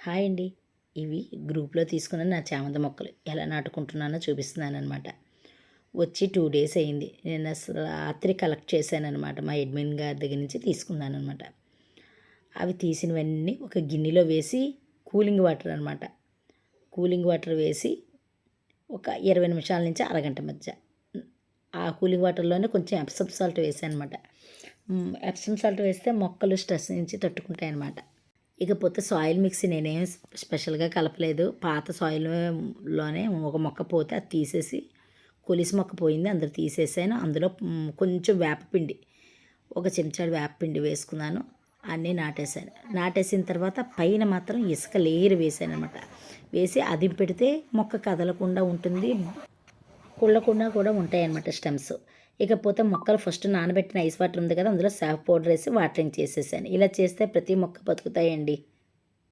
Hi అండి. ఇవి గ్రూప్లో తీసుకున్న నా చామంత మొక్కలు. ఎలా నాటుకుంటున్నానో చూపిస్తున్నాను అనమాట వచ్చి టూ డేస్ అయింది. నేను అసలు రాత్రి కలెక్ట్ చేశాను అనమాట మా అడ్మిన్ గారి దగ్గర నుంచి తీసుకున్నాను అనమాట అవి తీసినవన్నీ ఒక గిన్నెలో వేసి కూలింగ్ వాటర్ అనమాట కూలింగ్ వాటర్ వేసి ఒక ఇరవై నిమిషాల నుంచి అరగంట మధ్య. ఆ కూలింగ్ వాటర్లోనే కొంచెం ఎప్సమ్ సాల్ట్ వేసాను అనమాట ఎప్సమ్ సాల్ట్ వేస్తే మొక్కలు స్ట్రెస్ నుంచి తట్టుకుంటాయి అనమాట ఇకపోతే సాయిల్ మిక్స్ నేనేం స్పెషల్గా కలపలేదు. పాత సాయిల్లోనే ఒక మొక్క పోతే అది తీసేసి కొలిసి మొక్క పోయింది అందులో తీసేసాను. అందులో కొంచెం వేపపిండి ఒక చెంచాడు వేపపిండి వేసుకున్నాను అన్నీ నాటేశాను. నాటేసిన తర్వాత పైన మాత్రం ఇసుక లేయర్ వేసాను అనమాట వేసి అది పెడితే మొక్క కదలకుండా ఉంటుంది. కుళ్ళకుండా కూడా ఉంటాయన్నమాట స్టెమ్స్. ఇకపోతే మొక్కలు ఫస్ట్ నానబెట్టిన ఐస్ వాటర్ ఉంది కదా అందులో సాఫ్ పౌడర్ వేసి వాటరింగ్ చేసేసాను. ఇలా చేస్తే ప్రతి మొక్క బతుకుతాయండి.